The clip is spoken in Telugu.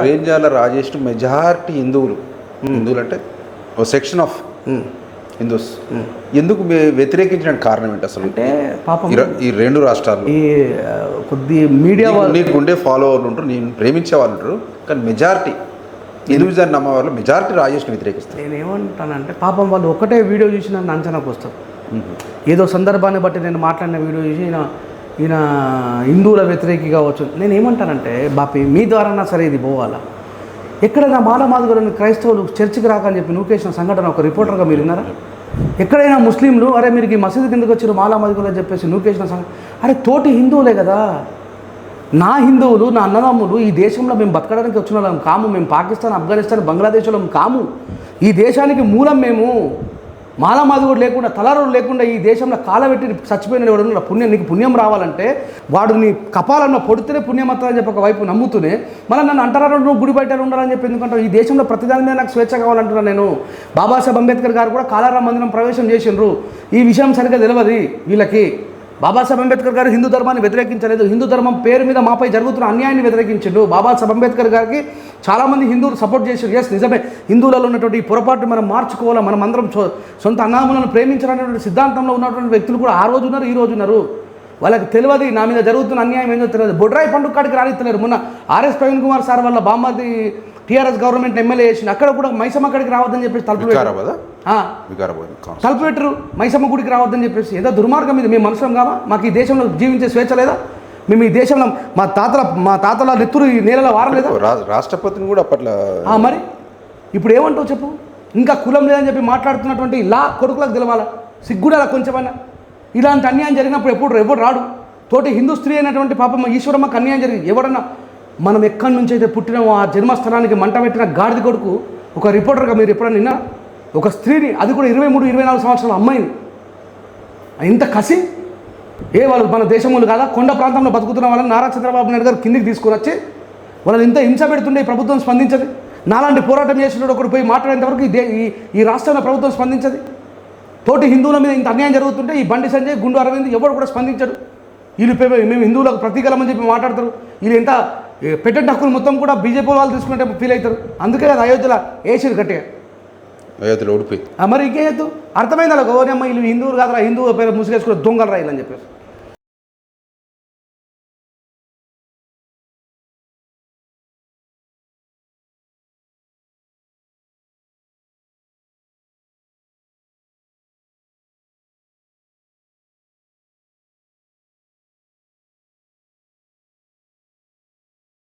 రేంజాల రాజేష్ మెజారిటీ హిందువులు. హిందువులు అంటే ఓ సెక్షన్ ఆఫ్ హిందూస్. ఎందుకు వ్యతిరేకించడానికి కారణం ఏంటి అసలు? అంటే పాపం ఈ రెండు రాష్ట్రాల్లో. ఈ కొద్ది మీడియా నీకు- వాళ్ళు నీకు ఉండే ఫాలోవర్లు ఉంటారు నేను ప్రేమించే వాళ్ళు ఉంటారు కానీ మెజారిటీ హిందూజాన్ని నమ్మే వాళ్ళు మెజారిటీ రాజేష్ని వ్యతిరేకిస్తారు. నేను ఏమంటానంటే పాపం వాళ్ళు ఒకటే వీడియో చూసి నన్ను అంచనాకు వస్తారు ఏదో సందర్భాన్ని బట్టి నేను మాట్లాడిన వీడియో చూసి ఈయన హిందువుల వ్యతిరేకి కావచ్చు. నేను ఏమంటానంటే బాపి మీ ద్వారా సరే ఇది పోవాలా? ఎక్కడైనా మాలమాదిగలను క్రైస్తవులు చర్చికి రాకని చెప్పి నూకేసిన సంఘటన ఒక రిపోర్టర్గా మీరు విన్నారా? ఎక్కడైనా ముస్లింలు అరే మీరు ఈ మసీదు కిందకు వచ్చారు మాలమాదిగలు అని చెప్పేసి నూకేసిన సంఘటన అరే తోటి హిందువులే కదా? నా హిందువులు నా అన్నదమ్ములు ఈ దేశంలో మేము బతకడానికి వచ్చిన వాళ్ళం కాము. మేము పాకిస్తాన్ ఆఫ్ఘనిస్తాన్ బంగ్లాదేశ్లో కాము. ఈ దేశానికి మూలం మేము. మాలమాది కూడా లేకుండా తలారోడు లేకుండా ఈ దేశంలో కాలబెట్టి చచ్చిపోయిన ఎవడు? పుణ్యం నీకు పుణ్యం రావాలంటే వాడు నీ కపాలన్న పొడితేనే పుణ్యం అని చెప్పి ఒకవైపు నమ్ముతూనే మళ్ళీ నన్ను అంటారా నువ్వు గుడి బయట ఉండాలని చెప్పి ఎందుకంటే ఈ దేశంలో ప్రతిదాని మీద నాకు స్వేచ్ఛ కావాలంటున్నాను నేను. బాబాసాహెబ్ అంబేద్కర్ గారు కూడా కాలారాం మందిరం ప్రవేశం చేసిండ్రు. ఈ విషయం సరిగ్గా తెలియదు వీళ్ళకి. బాబాసాహెబ్ అంబేద్కర్ గారు హిందూ ధర్మాన్ని వ్యతిరేకించలేదు. హిందూ ధర్మం పేరు మీద మాపై జరుగుతున్న అన్యాయాన్ని వ్యతిరేకించిండు. బాబాసాహెబ్ అంబేద్కర్ గారికి చాలామంది హిందువులు సపోర్ట్ చేశారు. ఎస్ నిజమే. హిందువులలో ఉన్నటువంటి ఈ పొరపాటు మనం మార్చుకోవాలా? మనం అందరం సొంత అన్నాములను ప్రేమించాలనేటువంటి సిద్ధాంతంలో ఉన్నటువంటి వ్యక్తులు కూడా ఆ రోజు ఉన్నారు ఈ రోజు ఉన్నారు. వాళ్ళకి తెలియదు నా మీద జరుగుతున్న అన్యాయం ఏందో తెలియదు. బొడ్రాయి పండుగ కాడికి రానిస్తలేరు. మొన్న ఆర్ఎస్ ప్రవీణ్ కుమార్ సార్ వల్ల బామ్మది టీఆర్ఎస్ గవర్నమెంట్ ఎమ్మెల్యే చేసింది అక్కడ కూడా మైసమ్మ అక్కడికి రావద్దని చెప్పేసి తలుపులు వికారాబాద్. తలుపు పెట్టరు మైసమ్మ గుడికి రావద్దని చెప్పేసి ఏదో దుర్మార్గం ఇది మేము మనుషులం కావా? మాకు ఈ దేశంలో జీవించే స్వేచ్ఛ లేదా? మేము ఈ దేశంలో మా తాతల మా తాతల నెత్తురు ఈ నేలలో వారలేదా? రాష్ట్రపతిని కూడా అప్పట్లో మరి? ఇప్పుడు ఏమంటావు చెప్పు? ఇంకా కులం లేదని చెప్పి మాట్లాడుతున్నటువంటి లా కొడుకులకు తెలవాలా? సిగ్గుడాల కొంచెమన్నా? ఇలాంటి అన్యాయం జరిగినప్పుడు ఎప్పుడు ఎవడు రాడు? తోటి హిందూ స్త్రీ అయినటువంటి పాపమ్మ ఈశ్వరమ్మకి అన్యాయం జరిగింది. ఎవడన్నా? మనం ఎక్కడి నుంచి అయితే పుట్టినామో ఆ జన్మస్థానానికి మంట పెట్టిన గాడిద కొడుకు ఒక రిపోర్టర్గా మీరు ఎప్పుడన్నా విన్నారా? ఒక స్త్రీని అది కూడా ఇరవై మూడు ఇరవై నాలుగు సంవత్సరాల అమ్మాయిని. ఇంత కసి? ఏ వాళ్ళు మన దేశంలో కాదా? కొండ ప్రాంతంలో బతుకుతున్న వాళ్ళని నారా చంద్రబాబు నాయుడు గారు కిందికి తీసుకుని వచ్చి వాళ్ళని ఇంత హింస పెడుతుండే ఈ ప్రభుత్వం స్పందించదు? నాలాంటి పోరాటం చేసినప్పుడు ఒకరు పోయి మాట్లాడేంత వరకు ఈ ఈ ఈ రాష్ట్రంలో ప్రభుత్వం స్పందించదు? తోటి హిందువుల మీద ఇంత అన్యాయం జరుగుతుంటే ఈ బండి సంజయ్ గుండు అరవింద్ ఎవరు కూడా స్పందించడు? వీళ్ళు మేము హిందువులకు ప్రతీకలమని చెప్పి మాట్లాడతారు. వీళ్ళు ఎంత పెట్టే హక్కులు మొత్తం కూడా బీజేపీ వాళ్ళు తీసుకుంటే ఫీల్ అవుతారు. అందుకే అది అయోధ్యలో వేసిరు గట్టిగా అయోధ్యలో ఓడిపోయి. మరి ఇంకేయద్దు చేద్దు? అర్థమైందా? ఓ వీళ్ళు హిందువులు కాదురా హిందువు పేరు ముసుగేసుకుని దొంగలు రాయాలని చెప్పేసి.